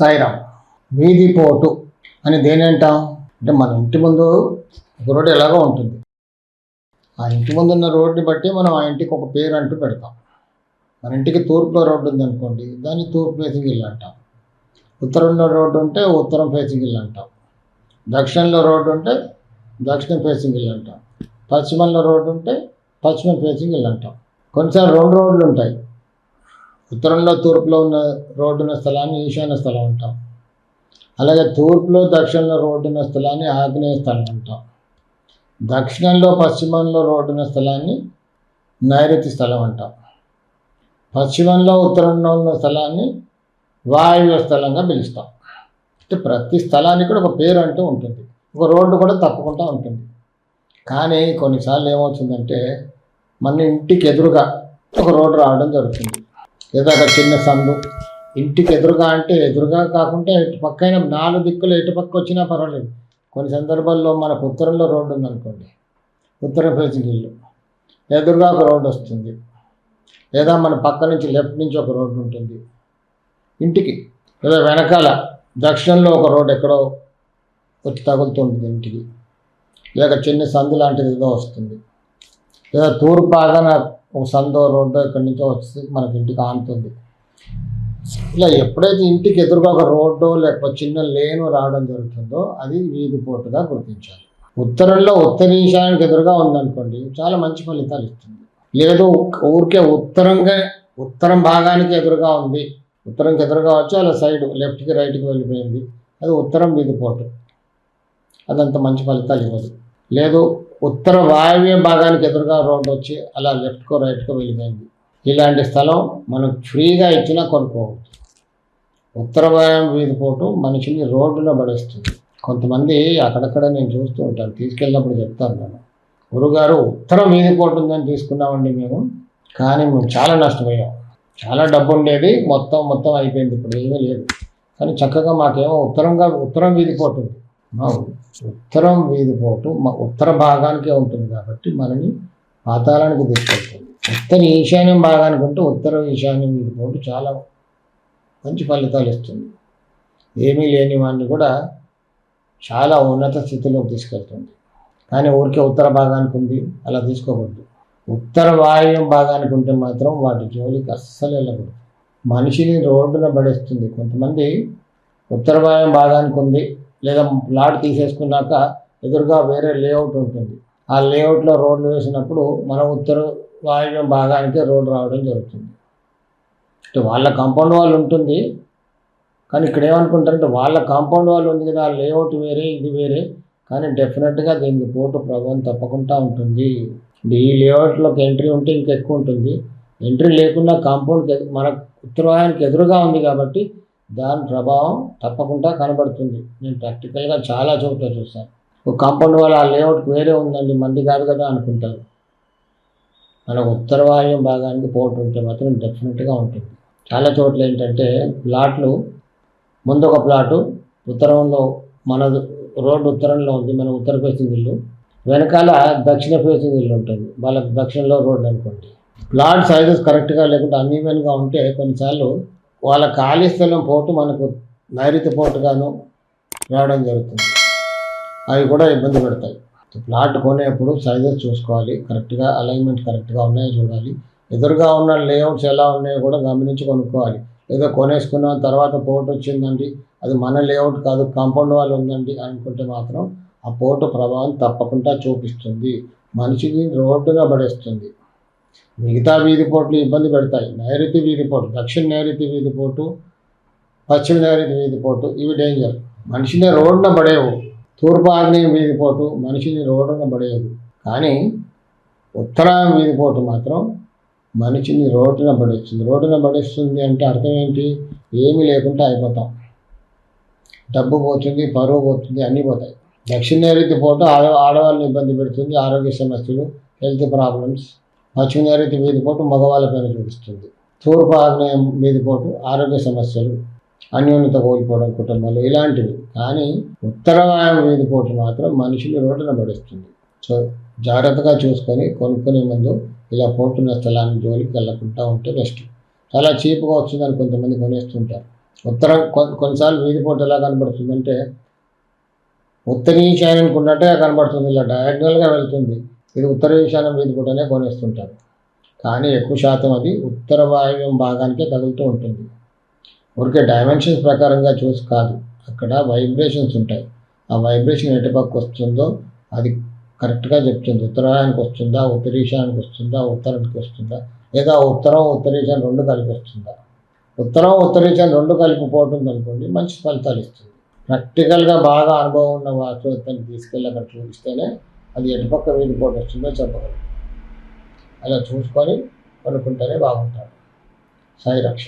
సాయిరామ్ వీధి పోటు అని దేని అంటాం అంటే మన ఇంటి ముందు ఒక రోడ్డు ఎలాగో ఉంటుంది. ఆ ఇంటి ముందు ఉన్న రోడ్డుని బట్టి మనం ఆ ఇంటికి ఒక పేరు అంటూ పెడతాం. మన ఇంటికి తూర్పులో రోడ్డు ఉందనుకోండి దాన్ని తూర్పు ఫేసింగ్ ఇల్లు అంటాం. ఉత్తరంలో రోడ్డు ఉంటే ఉత్తరం ఫేసింగ్ ఇల్లు అంటాం. దక్షిణంలో రోడ్డు ఉంటే దక్షిణ ఫేసింగ్ ఇల్లు అంటాం. పశ్చిమంలో రోడ్డు ఉంటే పశ్చిమ ఫేసింగ్ ఇల్లు అంటాం. కొన్నిసార్లు రెండు రోడ్లు ఉంటాయి. ఉత్తరంలో తూర్పులో ఉన్న రోడ్డు ఉన్న స్థలాన్ని ఈశాన్య స్థలం అంటాం. అలాగే తూర్పులో దక్షిణంలో రోడ్డు ఉన్న స్థలాన్ని ఆగ్నేయ స్థలం అంటాం. దక్షిణంలో పశ్చిమంలో రోడ్డు ఉన్న స్థలాన్ని నైరుతి స్థలం అంటాం. పశ్చిమంలో ఉత్తరంలో ఉన్న స్థలాన్ని వాయువ్య స్థలంగా పిలుస్తాం. అంటే ప్రతి స్థలానికి కూడా ఒక పేరు అంటూ ఉంటుంది. ఒక రోడ్డు కూడా తప్పకుండా ఉంటుంది. కానీ కొన్నిసార్లు ఏమవుతుందంటే మన ఇంటికి ఎదురుగా ఒక రోడ్డు రావడం జరుగుతుంది. లేదా అక్కడ చిన్న సందు. ఇంటికి ఎదురుగా అంటే ఎదురుగా కాకుండా ఎటు పక్కైన నాలుగు దిక్కులు ఎటు పక్క వచ్చినా పర్వాలేదు. కొన్ని సందర్భాల్లో మనకు ఉత్తరంలో రోడ్డు ఉందనుకోండి. ఉత్తరం ఫేసింగ్ ఇల్లు. ఎదురుగా ఒక రోడ్డు వస్తుంది. లేదా మన పక్క నుంచి లెఫ్ట్ నుంచి ఒక రోడ్డు ఉంటుంది. ఇంటికి లేదా వెనకాల దక్షిణంలో ఒక రోడ్డు ఎక్కడో వచ్చి తగులుతుంది ఇంటికి. లేక చిన్న సందు లాంటిది ఏదో వస్తుంది. లేదా తూర్పు భాగాన ఒక సందో రోడ్డు ఎక్కడి నుంచో వచ్చి మనకి ఇంటికి ఆనుతుంది. ఇలా ఎప్పుడైతే ఇంటికి ఎదురుగా ఒక రోడ్డు లేకపోతే చిన్న లేను రావడం జరుగుతుందో అది వీధి పోటుగా గుర్తించాలి. ఉత్తరంలో ఉత్తర ఎదురుగా ఉందనుకోండి చాలా మంచి ఫలితాలు ఇస్తుంది. లేదు ఊరికే ఉత్తరంగా ఉత్తరం భాగానికి ఎదురుగా ఉంది. ఉత్తరంకి ఎదురుగా వచ్చి అలా సైడ్ లెఫ్ట్కి రైట్కి వెళ్ళిపోయింది. అది ఉత్తరం వీధి పోటు అదంత మంచి ఫలితాలు ఇవ్వదు. లేదు ఉత్తర వాయువ్య భాగానికి ఎదురుగా రోడ్డు వచ్చి అలా లెఫ్ట్కో రైట్కో వెళ్ళిపోయింది. ఇలాంటి స్థలం మనం ఫ్రీగా ఇచ్చినా కొనుక్కోవచ్చు. ఉత్తర వాయువ్యం వీధి పోటు మనిషిని రోడ్డులో పడేస్తుంది. కొంతమంది అక్కడక్కడ నేను చూస్తూ ఉంటాను. తీసుకెళ్ళినప్పుడు చెప్తాను నేను. గురుగారు ఉత్తరం వీధి పోటు ఉందని తీసుకున్నామండి మేము. కానీ మేము చాలా నష్టపోయాం. చాలా డబ్బు ఉండేది. మొత్తం మొత్తం అయిపోయింది. ఇప్పుడు ఏమీ లేదు. కానీ చక్కగా మాకేమో ఉత్తరంగా ఉత్తరం వీధి పోటు ఉత్తరం వీధి పోటు మా ఉత్తర భాగానికే ఉంటుంది కాబట్టి మనని పాతాళానికి తీసుకెళ్తుంది. ఉత్తర ఈశాన్యం భాగానికి ఉంటే ఉత్తర ఈశాన్యం వీధి పోటు చాలా మంచి ఫలితాలు ఇస్తుంది. ఏమీ లేని వాడిని కూడా చాలా ఉన్నత స్థితిలోకి తీసుకెళ్తుంది. కానీ ఊరికే ఉత్తర భాగానికి ఉంది అలా తీసుకోకూడదు. ఉత్తర వాయువ్యం భాగానికి ఉంటే మాత్రం వాటి జోలికి అస్సలు వెళ్ళకూడదు. మనిషిని రోడ్డున పడేస్తుంది. కొంతమంది ఉత్తర వాయువ్యం భాగానికి ఉంది లేదా ప్లాట్ తీసేసుకున్నాక ఎదురుగా వేరే లేఅవుట్ ఉంటుంది. ఆ లేఅవుట్లో రోడ్లు వేసినప్పుడు మన ఉత్తర వాయువ్యం భాగానికి రోడ్డు రావడం జరుగుతుంది. అంటే వాళ్ళ కాంపౌండ్ వాళ్ళు ఉంటుంది. కానీ ఇక్కడ ఏమనుకుంటారంటే వాళ్ళ కాంపౌండ్ వాళ్ళు ఉంది కదా ఆ లేఅవుట్ వేరే ఇది వేరే. కానీ డెఫినెట్గా దీనికి పోటు ప్రభావం తప్పకుండా ఉంటుంది. ఈ లేఅవుట్లోకి ఎంట్రీ ఉంటే ఇంకెక్కువ ఉంటుంది. ఎంట్రీ లేకుండా కాంపౌండ్కి మన ఉత్తరవాయానికి ఎదురుగా ఉంది కాబట్టి దాని ప్రభావం తప్పకుండా కనబడుతుంది. నేను ప్రాక్టికల్గా చాలా చోట్ల చూస్తాను ఒక కాంపౌండ్ వాళ్ళు ఆ లేఅవుట్కి వేరే ఉందండి మంది కాదు కదా అనుకుంటారు. మన ఉత్తర భాగానికి పోటు ఉంటే మాత్రం డెఫినెట్గా ఉంటుంది. చాలా చోట్ల ఏంటంటే ప్లాట్లు ముందు ఒక ప్లాటు ఉత్తరంలో మన రోడ్డు ఉత్తరంలో ఉంది మన ఉత్తర ఫేసింగ్ ఇల్లు. వెనకాల దక్షిణ ఫేసింగ్ ఇల్లు ఉంటుంది. వాళ్ళకి దక్షిణలో రోడ్డు అనుకోండి. ప్లాట్ సైజెస్ కరెక్ట్గా లేకుండా అన్ఈవెన్గా ఉంటే కొన్నిసార్లు వాళ్ళ ఖాళీ స్థలం పోటు మనకు నైరుతి పోటుగాను రావడం జరుగుతుంది. అవి కూడా ఇబ్బంది పెడతాయి. ప్లాట్ కొనేప్పుడు సైజెస్ చూసుకోవాలి. కరెక్ట్గా అలైన్మెంట్ కరెక్ట్గా ఉన్నాయో చూడాలి. ఎదురుగా ఉన్న లేఅవుట్స్ ఎలా ఉన్నాయో కూడా గమనించి కొనుక్కోవాలి. ఏదో కొనేసుకున్న తర్వాత పోర్ట్ వచ్చిందండి. అది మన లేఅవుట్ కాదు కాంపౌండ్ వాళ్ళు ఉందండి అనుకుంటే మాత్రం ఆ పోర్టు ప్రభావం తప్పకుండా చూపిస్తుంది. మనిషిని రోడ్డుగా పడేస్తుంది. మిగతా వీధి పోట్లు ఇబ్బంది పెడతాయి. నైరుతి వీధి పోటు దక్షిణ నైరుతి వీధి పోటు పశ్చిమ నైరుతి వీధి పోటు ఇవి డేంజర్ మనిషిని రోడ్డున పడేవు తూర్పు ఆగ్నేయ వీధి పోటు మనిషిని రోడ్డున పడేయదు కానీ ఉత్తర వీధి పోటు మాత్రం మనిషిని రోడ్డున పడేస్తుంది. రోడ్డున పడేస్తుంది అంటే అర్థం ఏంటి? ఏమీ లేకుండా అయిపోతాం. డబ్బు పోతుంది పరువు పోతుంది అన్నీ పోతాయి. దక్షిణ నైరుతి పోటు ఆడ ఆడవాళ్ళని ఇబ్బంది పెడుతుంది ఆరోగ్య సమస్యలు హెల్త్ ప్రాబ్లమ్స్ పశ్చిమ నైరుతి మగవాళ్ళ పోటు మగవాళ్ళపైన చూపిస్తుంది. తూర్పు ఆగ్నేయం వీధి పోటు ఆరోగ్య సమస్యలు అన్యోన్యత కోల్పోవడం కుటుంబాలు ఇలాంటివి. కానీ ఉత్తర వాయువు పోటు మాత్రం మనుషులు రోడ్డున పడుస్తుంది. సో జాగ్రత్తగా చూసుకొని కొనుక్కునే ముందు ఇలా పోటున్న స్థలాన్ని జోలికి వెళ్ళకుండా ఉంటే బెస్ట్ చాలా చీప్గా వస్తుందని కొంతమంది కొనేస్తుంటారు. ఉత్తరం కొ- కొన్నిసార్లు వీధి పోటు ఎలా కనబడుతుందంటే ఉత్తర ఈశాన్యానికి కనబడుతుంది ఇలా డయాగ్నల్గా వెళ్తుంది. ఇది ఉత్తర ఈశాన్యం వీధి కూడానే కొనేస్తుంటారు. కానీ ఎక్కువ శాతం అది ఉత్తర వాయువ్యం భాగానికే తగులుతూ ఉంటుంది. ఊరికే డైమెన్షన్స్ ప్రకారంగా చూసి కాదు. అక్కడ వైబ్రేషన్స్ ఉంటాయి. ఆ వైబ్రేషన్ ఎటు పక్క వస్తుందో అది కరెక్ట్గా చెప్తుంది. ఉత్తరాయణానికి వస్తుందా ఉత్తరీశానికి వస్తుందా ఉత్తరానికి వస్తుందా? లేదా ఉత్తరం ఉత్తరీశాన్ రెండు కలిపి వస్తుందా? ఉత్తరం ఉత్తరీశాన్ రెండు కలిపి పోవటం అనుకోండి మంచి ఫలితాలు ఇస్తుంది. ప్రాక్టికల్గా బాగా అనుభవం ఉన్న వాస్తువేత్తని తీసుకెళ్ళి అక్కడ చూపిస్తేనే అది ఎటుపక్క వీడిపోటు వస్తుందో చెప్పగలరు అలా చూసుకొని కొనుక్కుంటేనే బాగుంటారు సాయి రక్ష.